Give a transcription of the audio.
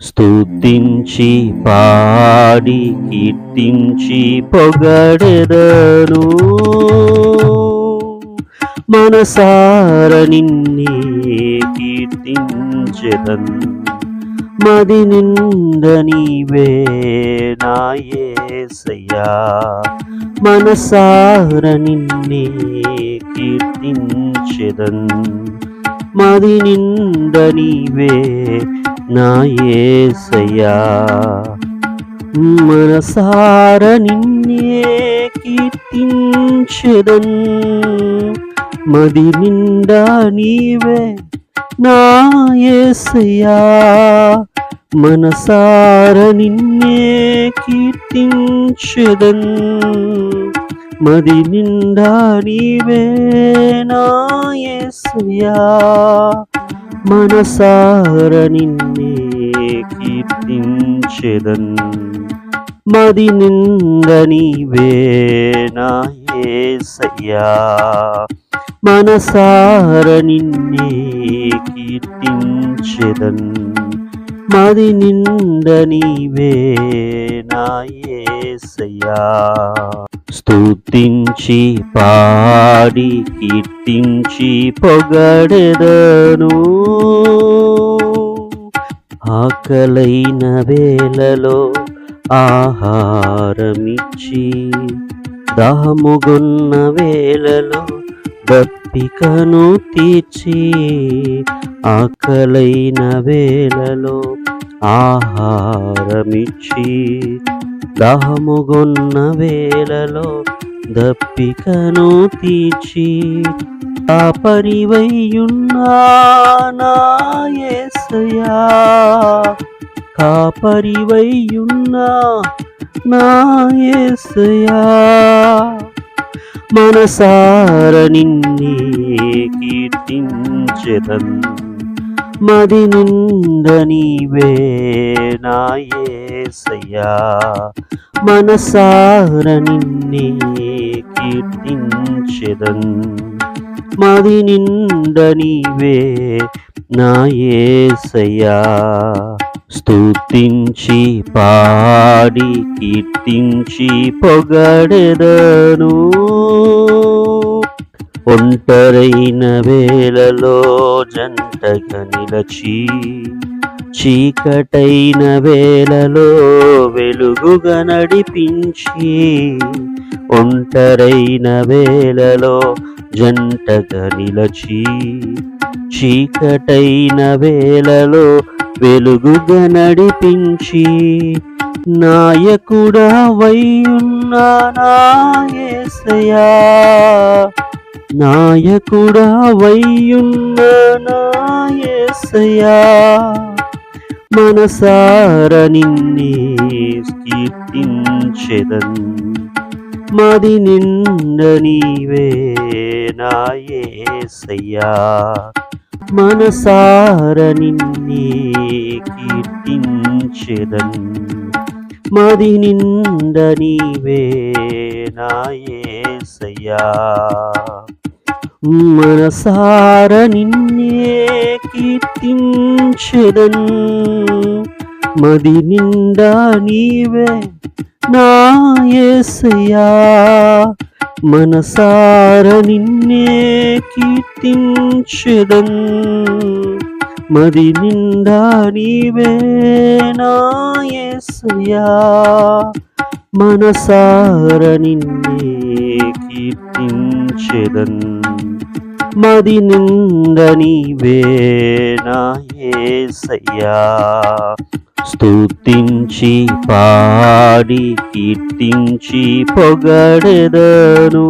స్తుతించి పాడి కీర్తించి పొగడెదను. మనసార నిన్నే కీర్తించెదన్. మది నింద నీవే నాయసయ్యా మనసార నిన్నే కీర్తించెదన్. మది నింద నీవే నా ఏసయ్యా మనసార నిన్నే కీర్తించదన్. మది నిండా నీవే నా ఏసయ్యా మనసార నిన్నే కీర్తించదన్. మది నిండా నీవే నా ఏసయ్యా మనసార నిన్నే కీర్తించెదన్. మది నింద నీవే మనసార నిన్నే కీర్తించెదన్. మది నింద నీవే నాయసయ్యా స్తుతించి పాడి కీర్తించి పొగడెదను. ఆకలైన వేళలో ఆహారమిచ్చి దాహముగున్న వేళలో దప్పికను తీర్చి ఆకలైన వేళలో ఆహారమిచ్చి దాహముగొన్న వేళలో దప్పికను తీర్చి ఆ పరివయ్యున్నా కాపరివయ్యున్నా నాయసయా మనసార నిన్నే కీర్తించెదన్. మది నింద నీవే నాయసయ్యా మనసార నిన్నే కీర్తించెదన్. మది నింద నీవే నాయసయ్యా స్తుతించి పాడి కీర్తించి పొగడెదను. ఒంటరైన వేళలో జంటగా నిలచి చీకటైన వేళలో వెలుగుగా నడిపించి ఒంటరైన వేళలో జంటగా నిలచి చీకటైన వేళలో వెలుగుగా నడిపించి నాయకుడా వయ్యున్నా నాయసయా నాయకుడా వయ్యున్నా నాయసయా మనసార నిన్నే కీర్తించెదన్. మది నిండ నీవే నాయసయ్యా మనసార నిన్నే కీర్తించెదన్. మది నింద నీవే నాయసయ్యా మనసార నిన్నే కీర్తించెదన్. మది నింద నీవే నాయసయ్యా మనసార నిన్నే కీర్తించెదన్. మది నిండా నీవే నాయసయ్యా మనసార నిన్నే కీర్తించెదన్. మది నింద నీవే స్తుతించి పాడి కీర్తించి పొగడెదను.